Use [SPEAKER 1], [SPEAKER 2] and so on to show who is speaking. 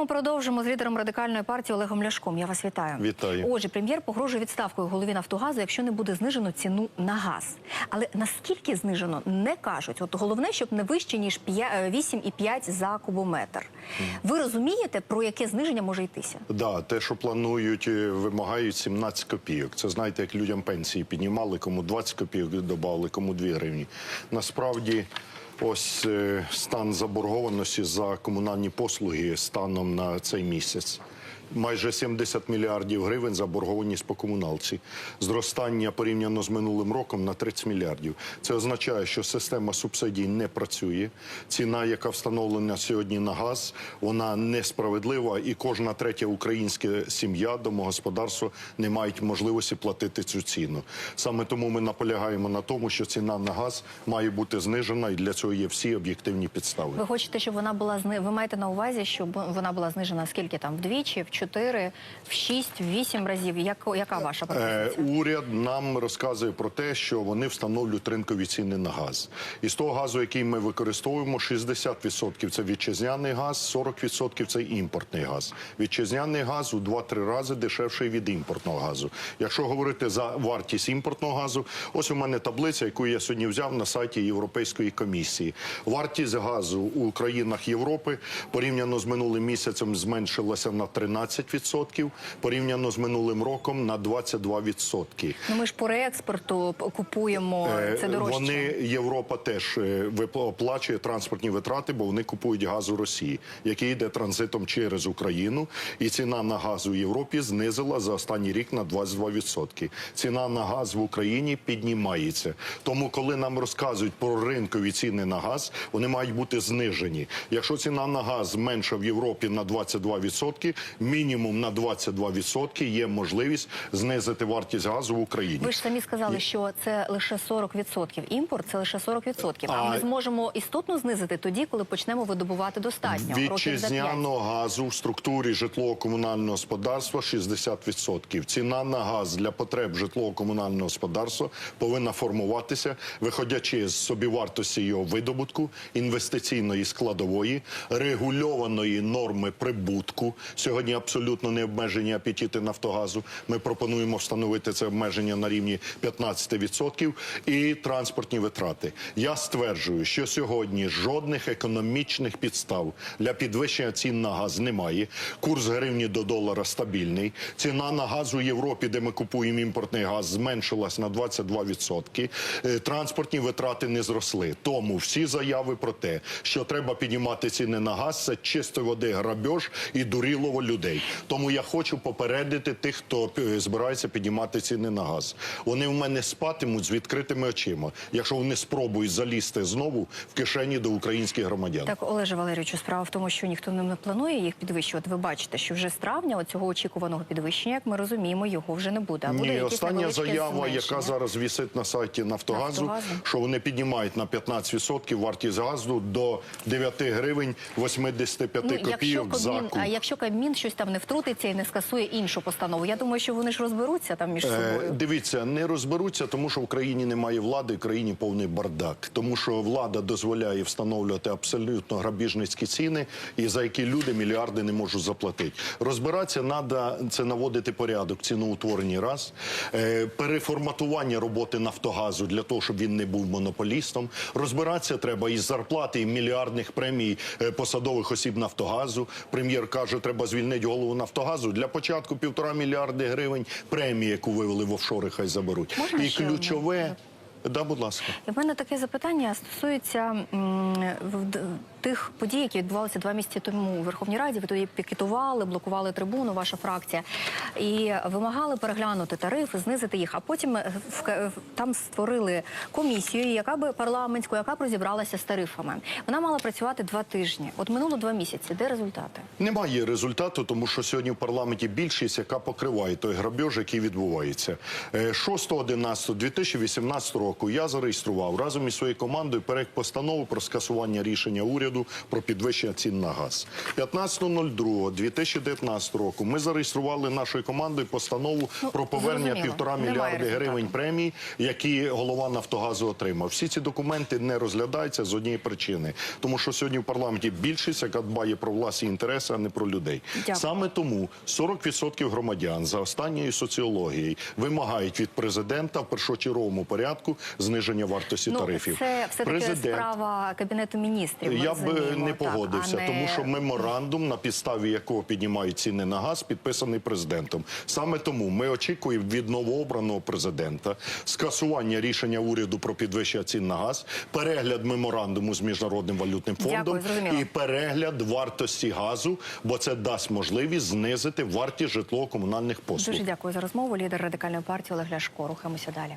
[SPEAKER 1] Тему продовжимо з лідером радикальної партії Олегом Ляшком. Я вас вітаю.
[SPEAKER 2] Вітаю.
[SPEAKER 1] Отже, прем'єр погрожує відставкою голові Нафтогазу, якщо не буде знижено ціну на газ. Але наскільки знижено, не кажуть. От головне, щоб не вище ніж п'я- е, 8,5 за кубометр. Ви розумієте, про яке зниження може йтися?
[SPEAKER 2] Да, те, що планують, е, вимагають 17 копійок. Це знаєте, як людям пенсії піднімали, кому 20 копійок додавали, кому 2 гривні. Насправді, ось е, стан заборгованості за комунальні послуги станом на цей місяць. Майже 70 мільярдів гривень заборгованість по комуналці. Зростання порівняно з минулим роком на 30 мільярдів. Це означає, що система субсидій не працює. Ціна, яка встановлена сьогодні на газ, вона несправедлива, і кожна третя українська сім'я, домогосподарство не мають можливості платити цю ціну. Саме тому ми наполягаємо на тому, що ціна на газ має бути знижена, і для цього є всі об'єктивні підстави.
[SPEAKER 1] Ви хочете, щоб вона була зни... Ви маєте на увазі, щоб вона була знижена скільки там вдвічі, 4, в 6, в 8 разів? Як... Яка ваша
[SPEAKER 2] Е,
[SPEAKER 1] пропозиція?
[SPEAKER 2] уряд нам розказує про те, що вони встановлюють ринкові ціни на газ. І з того газу, який ми використовуємо, 60% це вітчизняний газ, 40% це імпортний газ. Вітчизняний газ у 2-3 рази дешевший від імпортного газу. Якщо говорити за вартість імпортного газу, ось у мене таблиця, яку я сьогодні взяв на сайті Європейської комісії. Вартість газу у країнах Європи порівняно з минулим місяцем зменшилася на 13%, порівняно з минулим роком на 22%.
[SPEAKER 1] Ну ми ж по реекспорту купуємо
[SPEAKER 2] Е,
[SPEAKER 1] це дорожче.
[SPEAKER 2] Вони Європа теж е, оплачує транспортні витрати, бо вони купують газ у Росії, який йде транзитом через Україну. І ціна на газ у Європі знизила за останній рік на 22%. Ціна на газ в Україні піднімається. Тому, коли нам розказують про ринкові ціни на газ, вони мають бути знижені. Якщо ціна на газ менша в Європі на 22%, мінімум на 22% є можливість знизити вартість газу в Україні.
[SPEAKER 1] Ви ж самі сказали, що це лише 40%. Імпорт це лише 40%. А,
[SPEAKER 2] А-
[SPEAKER 1] ми зможемо істотно знизити тоді, коли почнемо видобувати достатньо.
[SPEAKER 2] Вітчизняного газу в структурі житлово-комунального господарства 60%. Ціна на газ для потреб житлово-комунального господарства повинна формуватися, виходячи з собівартості його видобутку, інвестиційної складової, регульованої норми прибутку. Сьогодні абсолютно не обмежені апетити Нафтогазу. Ми пропонуємо встановити це обмеження на рівні 15% і транспортні витрати. Я стверджую, що сьогодні жодних економічних підстав для підвищення цін на газ немає. Курс гривні до долара стабільний. Ціна на газ у Європі, де ми купуємо імпортний газ, зменшилась на 22%. Е, Транспортні витрати не зросли. Тому всі заяви про те, що треба піднімати ціни на газ, це чисто води грабеж і дурілово людей. Тому я хочу попередити тих, хто е, збирається піднімати ціни на газ. Вони в мене спатимуть з відкритими очима, якщо вони спробують залізти знову в кишені до українських громадян.
[SPEAKER 1] Так, Олеже Валерійовичу, справа в тому, що ніхто не планує їх підвищувати. Ви бачите, що вже з травня цього очікуваного підвищення, як ми розуміємо, його вже не буде. А буде
[SPEAKER 2] Ні, остання заява,
[SPEAKER 1] зменшення.
[SPEAKER 2] яка зараз вісить на сайті Нафтогазу,
[SPEAKER 1] Нафтогазу.
[SPEAKER 2] що вони піднімають на 15% вартість газу до 9 гривень 85
[SPEAKER 1] Ну, якщо
[SPEAKER 2] копійок за куб.
[SPEAKER 1] а якщо Кабмін щось там не втрутиться і не скасує іншу постанову, я думаю, що вони ж розберуться там між
[SPEAKER 2] Е,
[SPEAKER 1] собою.
[SPEAKER 2] Дивіться, не розберуться, тому що в країні немає влади, в країні повний бардак. Тому що влада дозволяє встановлювати абсолютно грабіжницькі ціни, і за які люди мільярди не можуть заплатити. Розбиратися треба це наводити порядок, ціноутворені раз, е, переформатування роботи Нафтогазу для того, щоб він не був монополістом. Розбиратися треба із зарплати і мільярдних премій е, посадових осіб Нафтогазу. Прем'єр каже, треба звільнити голову Нафтогазу. Для початку півтора мільярди гривень премії, яку вивели в офшори, хай заберуть.
[SPEAKER 1] Можна
[SPEAKER 2] і ключове. Да, будь ласка.
[SPEAKER 1] В мене таке запитання стосується тих подій, які відбувалися два місяці тому у Верховній Раді. Ви тоді пікетували, блокували трибуну, ваша фракція, і вимагали переглянути тарифи, знизити їх. А потім е, ка- там створили комісію, яка би парламентську, яка б розібралася з тарифами. Вона мала працювати два тижні. От минуло два місяці. Де результати?
[SPEAKER 2] Немає результату, тому що сьогодні в парламенті більшість, яка покриває той грабеж, який відбувається. Е, 6.11.2018 року я зареєстрував разом із своєю командою проект постанови про скасування рішення уряду уряду про підвищення цін на газ. 15.02.2019 року ми зареєстрували нашою командою постанову
[SPEAKER 1] Ну,
[SPEAKER 2] про повернення півтора мільярди гривень премій, які голова Нафтогазу отримав. Всі ці документи не розглядаються з однієї причини, тому що сьогодні в парламенті більшість, яка дбає про власні інтереси, а не про людей.
[SPEAKER 1] Дякую.
[SPEAKER 2] Саме тому 40% громадян за останньою соціологією вимагають від президента в першочерговому порядку зниження вартості
[SPEAKER 1] Ну,
[SPEAKER 2] тарифів.
[SPEAKER 1] це все-таки справа Кабінету міністрів. ми
[SPEAKER 2] Я б не погодився,
[SPEAKER 1] а не-
[SPEAKER 2] тому що меморандум, на підставі якого піднімають ціни на газ, підписаний президентом. Саме тому ми очікуємо від новообраного президента скасування рішення уряду про підвищення цін на газ, перегляд меморандуму з міжнародним валютним фондом
[SPEAKER 1] зрозуміло.
[SPEAKER 2] і перегляд вартості газу, бо це дасть можливість знизити вартість житлово-комунальних послуг.
[SPEAKER 1] Дуже дякую за розмову. Лідер радикальної партії Олег Ляшко. Рухаємося далі.